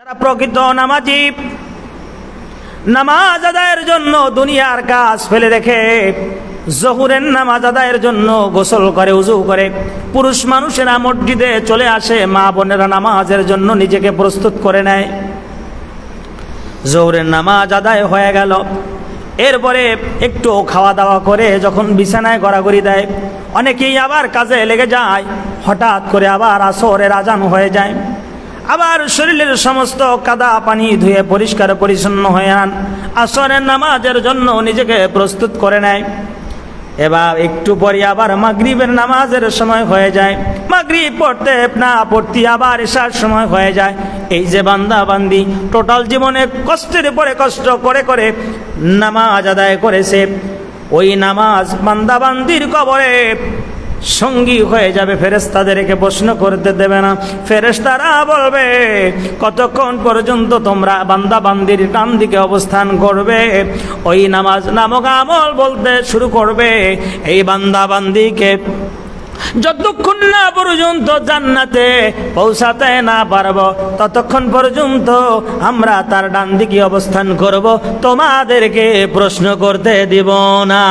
যারা প্রকৃত নামাজি, নামাজ আদায়ের জন্য দুনিয়ার কাজ ফেলে রেখে জহুরের নামাজ আদায়ের জন্য গোসল করে, উজু করে, পুরুষ মানুষেরা মসজিদে চলে আসে, মা বোনেরা নামাজের জন্য নিজেকে প্রস্তুত করে নেয়। জহুরের নামাজ আদায় হয়ে গেল। এরপরে একটু খাওয়া দাওয়া করে যখন বিছানায় গড়াগড়ি দেয়, অনেকেই আবার কাজে লেগে যায়, হঠাৎ করে আবার আসরের আজান হয়ে যায়। আবার শরীরের সমস্ত কাদা পানি ধুয়ে পরিষ্কার পরিচ্ছন্ন হয়ে আন। আসরের নামাজের জন্য নিজেকে প্রস্তুত করে নেয়। এবার একটু পরে আবার মাগরিবের নামাজের সময় হয়ে যায়। মাগরিব পড়তে না পড়তে আবার এসার সময় হয়ে যায়। এই যে বান্দা বান্দি টোটাল জীবনে কষ্টের পরে কষ্ট করে করে নামাজ আদায় করেছে। ওই নামাজ বান্দা বান্দির কবরে সঙ্গী হয়ে যাবে ফেরেস্তাদেরকে প্রশ্ন করতে দেবে না। ফেরেস্তারা বলবে, কতক্ষণ পর্যন্ত তোমরা বান্দা বান্দির ডান দিকে অবস্থান করবে? ওই নামাজ নামক আমল বলতে শুরু করবে। এই বান্দা বান্দিকে যতক্ষণ না পর্যন্ত জান্নাতে পৌঁছাতে না পারব, ততক্ষণ পর্যন্ত আমরা তার ডান দিকে অবস্থান করব। তোমাদেরকে প্রশ্ন করতে দিব না।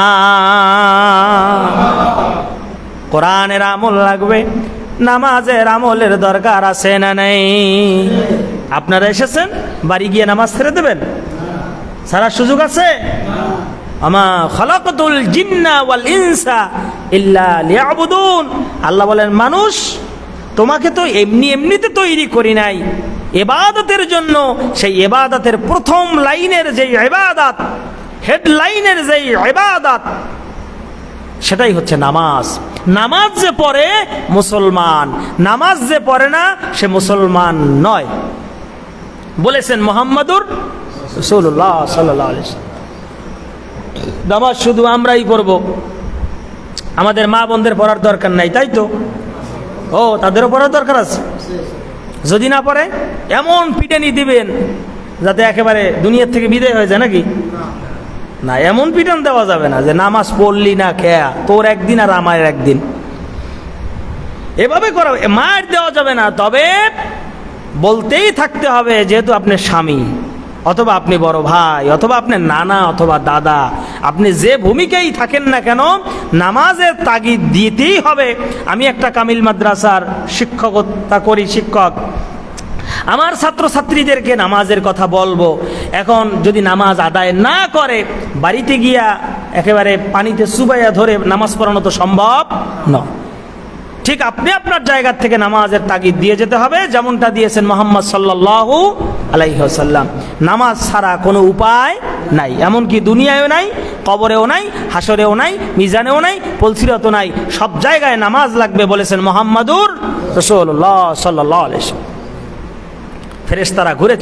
কোরআনের আমল লাগবে, নামাজের আমলের দরকার আছে না নেই? আপনারা এসেছেন? বাড়ি গিয়ে নামাজ ছেড়ে দেবেন? সারা সুযোগ আছে? আমা খলাকতুল জিন্না ওয়াল ইনসা ইল্লা আল্লাহ বলেন, মানুষ, তোমাকে তো এমনি এমনিতে তৈরি করি নাই। এবাদতের জন্য সেই এবাদতের প্রথম লাইনের যেই এবাদত, হেডলাইনের যেই এবাদত সেটাই হচ্ছে নামাজ। নামাজ যে পড়ে মুসলমান, নামাজ যে পড়ে না, সে মুসলমান নয়। বলেছেন মোহাম্মদুর নামাজ শুধু আমরাই পড়ব। আমাদের মা বোনদের পড়ার দরকার নাই, তাই তো? ও, তাদেরও পড়ার দরকার আছে? যদি না পড়ে, এমন পিটানি দিবেন, যাতে একেবারে দুনিয়ার থেকে বিদায় হয়ে যায় নাকি? না, এমন পিটন দেওয়া যাবে না যে নামাজ পড়লি না, খেয়া। তোর একদিন আর আমার একদিন। এভাবে করা মার দেওয়া যাবে না, তবে বলতেই থাকতে হবে যেহেতু আপনি স্বামী, অথবা আপনি বড় ভাই, অথবা আপনি নানা অথবা দাদা, আপনি যে ভূমিকাই থাকেন না কেন, নামাজের তাগিদ দিতেই হবে। আমি একটা কামিল মাদ্রাসার শিক্ষকতা করি, শিক্ষক। আমার ছাত্রছাত্রীদেরকে নামাজের কথা বলব। এখন যদি নামাজ আদায় না করে, বাড়িতে গিয়া একেবারে পানিতে সুবাইয়া ধরে নামাজ পড়ানো তো সম্ভব নয় ঠিক আপনি আপনার জায়গা থেকে নামাজের তাগিদ দিয়ে যেতে হবে, যেমনটা দিয়েছেন মোহাম্মদ সাল্লাল্লাহু আলাইসাল্লাম নামাজ ছাড়া কোনো উপায় নাই, এমনকি দুনিয়ায়ও নাই, কবরেও নাই হাসরেও নাই, মিজানেও নাই, পলসিরতও নাই। সব জায়গায় নামাজ লাগবে বলেছেন মোহাম্মদুর রসুল্লাহ সাল্লাহ আলাইসাল্লাম ফেরেশতারা ঘুরে